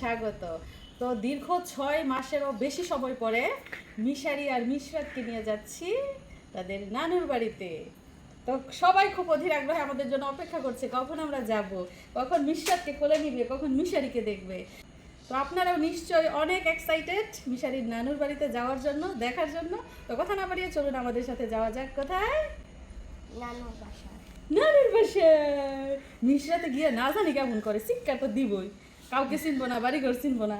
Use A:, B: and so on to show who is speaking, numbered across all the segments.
A: স্বাগত। তো দীর্ঘ ছয় মাসেরও বেশি সময় পরে মিশারি আর মিশরাতকে নিয়ে যাচ্ছি তাদের নানুর বাড়িতে। তো সবাই খুব অধীর আগ্রহে আমাদের জন্য অপেক্ষা করছে, কখন আমরা যাব? কখন মিশরাতকে কোলে নিবে? কখন মিশারিকে দেখবে? তো আপনারাও নিশ্চয়ই অনেক এক্সাইটেড মিশারির নানুর বাড়িতে যাওয়ার জন্য, দেখার জন্য। তো কথা না বাড়িয়ে চলুন আমাদের সাথে যাওয়া যাক। কোথায়?
B: নানুর বাসা
A: নানুর বাসায়? মিশরাতে গিয়ে না জানি কেমন করে শিক্ষা তো দিবই। কাউকে চিনবো না বাড়ি ঘর চিনবো না।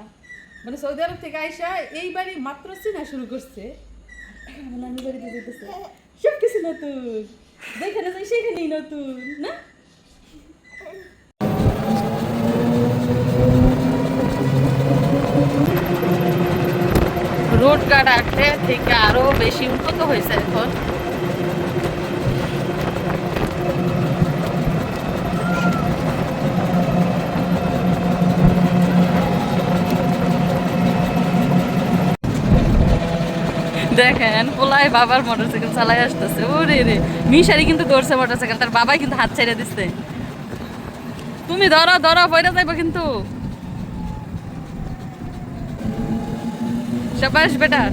A: মানে সৌদি আরব থেকে আইসা এই বাড়ি মাত্র চিনা শুরু করছে। নানুর বাড়িতে যেতেছে সব কিছু নতুন। যেখানে যাই সেখানেই নতুন না? রোড কাট আগে থেকে আরও বেশি উন্নত হয়েছে এখন। দেখেন পোলাই বাবার মোটরসাইকেল চালাই আসতেছে। ওরে রে মিশারি কিন্তু দৌড়ছে মোটরসাইকেল তার বাবাই কিন্তু হাত ছেড়ে দিচ্ছে তুমি ধরো ধরো, পয়রা যাইবো কিন্তু। সাবাস বেটা।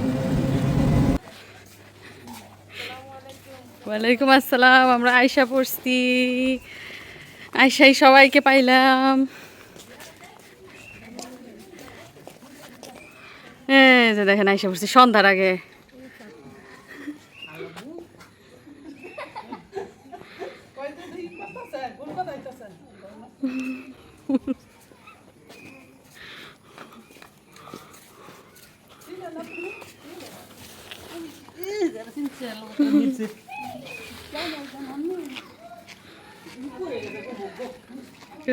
A: ওয়ালাইকুম আসসালাম, আমরা আয়সা পড়ছি। আয়সাই সবাইকে পাইলাম। এই যে দেখেন আয়সা পড়ছি সন্ধ্যার আগে।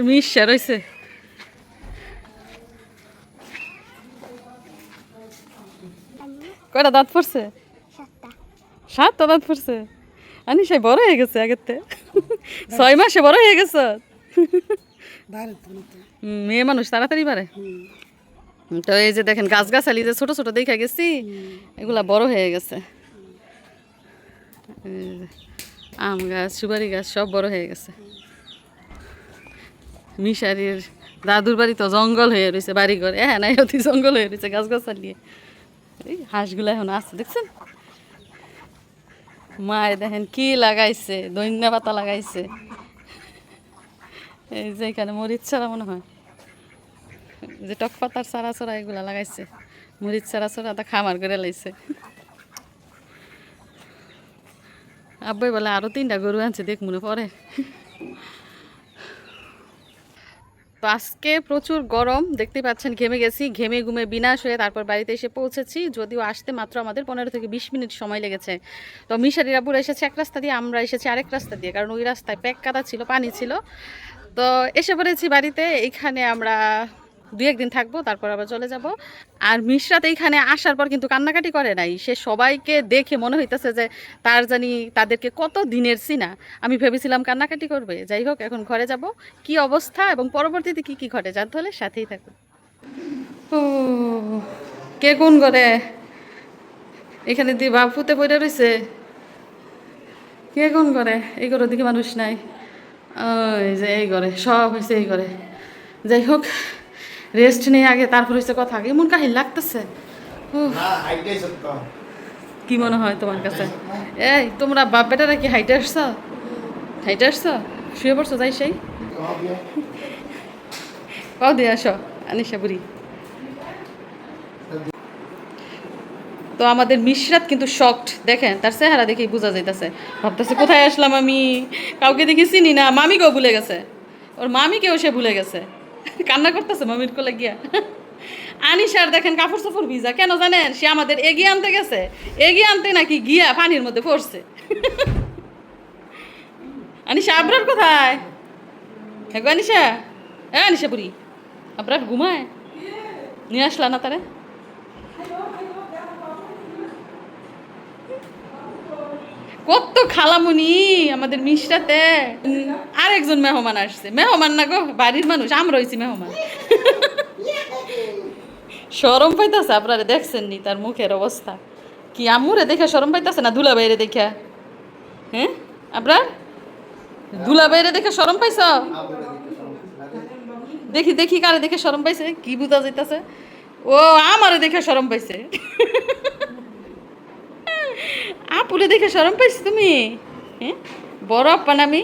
A: মিশা রয়েছে কয়টা দাঁত পড়ছে?
B: সাতটা।
A: সাতটা দাঁত পড়ছে? আনি সে বড় হয়ে গেছে আগের থেকে। ছয় মাসে বড় হয়ে গেছে? মেয়ে মানুষ, তাড়াতাড়ি পারে। তো এই যে দেখেন গাছ গাছালি যে ছোট ছোট দেখা গেছি, এগুলা বড় হয়ে গেছে। আম গাছ, সুপারি গাছ, সব বড় হয়ে গেছে। মিশারির দাদুর বাড়ি তো জঙ্গল হয়ে রয়েছে বাড়ি ঘর হ্যাঁ নাই, অতি জঙ্গল হয়ে রয়েছে গাছ গাছালি এই হাঁসগুলো এখন আছে, দেখছেন? মায়ে দেখেন কি লাগাইছে, দৈন্য পাতা লাগাইছে। এই যে এখানে মরিচ ছাড়া মনে হয়। যে টক পাতার চারা চড়া এগুলা লাগাইছে, মরিচ চারা চড়া তা খামার করে লাইছে। আব্বাই বলে, আরও তিনটা গরু আনছে দেখ মনে পড়ে। তো আজকে প্রচুর গরম দেখতে পাচ্ছেন, ঘেমে গেছি, ঘেমে ঘুমে বিনাশ হয়ে তারপর বাড়িতে এসে পৌঁছেছি। যদিও আসতে মাত্র আমাদের পনেরো থেকে বিশ মিনিট সময় লেগেছে। তো মিশারি রাবুর এসেছে এক রাস্তা দিয়ে, আমরা এসেছি আরেক রাস্তা দিয়ে, কারণ ওই রাস্তায় প্যাক কাদা ছিল, পানি ছিল। তো এসে পড়েছি বাড়িতে, এখানে আমরা দু একদিন থাকব, তারপর আবার চলে যাব। আর মিশরাত এইখানে আসার পর কিন্তু কান্নাকাটি করে নাই। সে সবাইকে দেখে মনে হইতেছে যে তার জানি তাদেরকে কত দিনের সিনা। আমি ভেবেছিলাম কান্নাকাটি করবে। যাই হোক, এখন ঘরে যাব। কি অবস্থা এবং পরবর্তীতে কি কি ঘটে? জানতে হলে সাথেই থাকুন। ও, কে কোন করে এখানে দিয়ে বাপুতে পড়ে রয়েছে কে কোন করে এই ঘরের দিকে মানুষ নাই। ওই যে এই ঘরে, সব হয়েছে এই ঘরে। যাই হোক রেস্ট নেই আগে তারপর হয়েছে কথা। আগে এমন কাহিল লাগতেছে। কি মনে হয় তোমার কাছে? এই তোমরা বাপ বেটারা কি হাইটে আসছো? হাইটে আসছো? শুয়ে পড়ছো যাই সেই? পাও দিয়ে। আসো আনিসা বুড়ি। তো আমাদের মিশরাত কিন্তু শকড দেখেন তার চেহারা দেখেই বোঝা যাইতেছে। ভাবতেছে কোথায় আসলাম আমি? কাউকে দেখে চিনি না। মামিকেও ভুলে গেছে। ওর মামিকেও সে ভুলে গেছে। কান্না করতেছে মমির কোলে গিয়া। আনিসার দেখেন কাপড় চাপড় ভিজা, কেন জানেন? সে আমাদের এগিয়ে আনতে গেছে। এগিয়ে আনতে নাকি গিয়া পানির মধ্যে পড়ছে। আনিশা, আবরার কোথায়? হ্যাঁ গো আনিসা হ্যাঁ আনিশা বুড়ি, আবরার ঘুমায়? নিয়ে আসলা না তারে? কত খালামুনি, আমাদের মিষ্টাতে। আরেকজন মেহমান আসছে। মেহমান না গো, বাড়ির মানুষ, আমরা হয়েছি মেহমান। সরম পাইতেছে আপনারা দেখছেন নি তার মুখের অবস্থা? কি আমুরে দেখে সরম পাইতেছে না দুলা বাইরে দেখে? হ্যাঁ? আপনার দুলা বাইরে দেখে সরম পাইছ? দেখি দেখি কারে দেখে শরম পাইছে? কি বুঝা যাইতাছে? ও, আমারে দেখে শরম পাইছে। আপুরে দেখে শরম পাইছি তুমি? হ্যাঁ? বড় আপ্পা না আমি?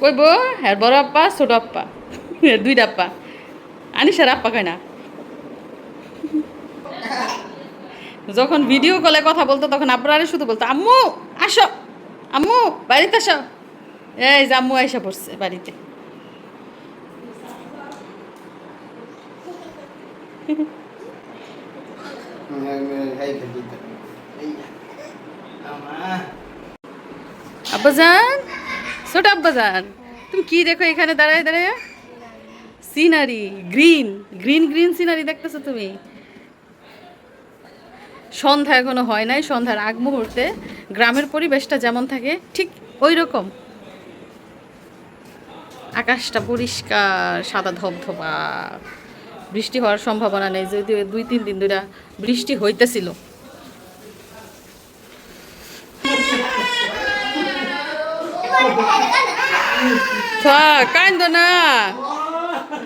A: কইব হ্যাঁ বড় আপ্পা ছোট আপ্পা দুই দুইটা আপ্পা আনিসার আপ্পা কয় না? যখন ভিডিও কলে কথা বলতো, তখন আপনারা শুধু বলতো, আম্মু, আসো। আম্মু, বাড়িতে আসো। এই যে আম্মু আইসা পড়ছে বাড়িতে। আব্বাজান, ছোট আব্বাজান, তুমি কি দেখো এখানে দাঁড়ায় দাঁড়ায়? Scenery green green green scenery দেখতেছো তুমি? সন্ধ্যা এখনও হয় নাই, সন্ধ্যার আগ মুহূর্তে গ্রামের পরিবেশটা যেমন থাকে, ঠিক ওই রকম আকাশটা পরিষ্কার, সাদা ধবধবা। বৃষ্টি হওয়ার সম্ভাবনা নেই, যদিও দুই, তিন দিন ধরে বৃষ্টি হইতেছিল। থাক কান্দ না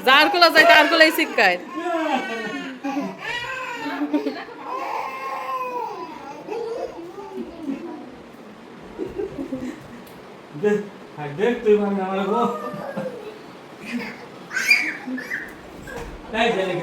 A: যার কোলা যায় তার কোলাই শিক্ষায়
C: দেখ দেখ তুই মানে আমার গো তাই জানি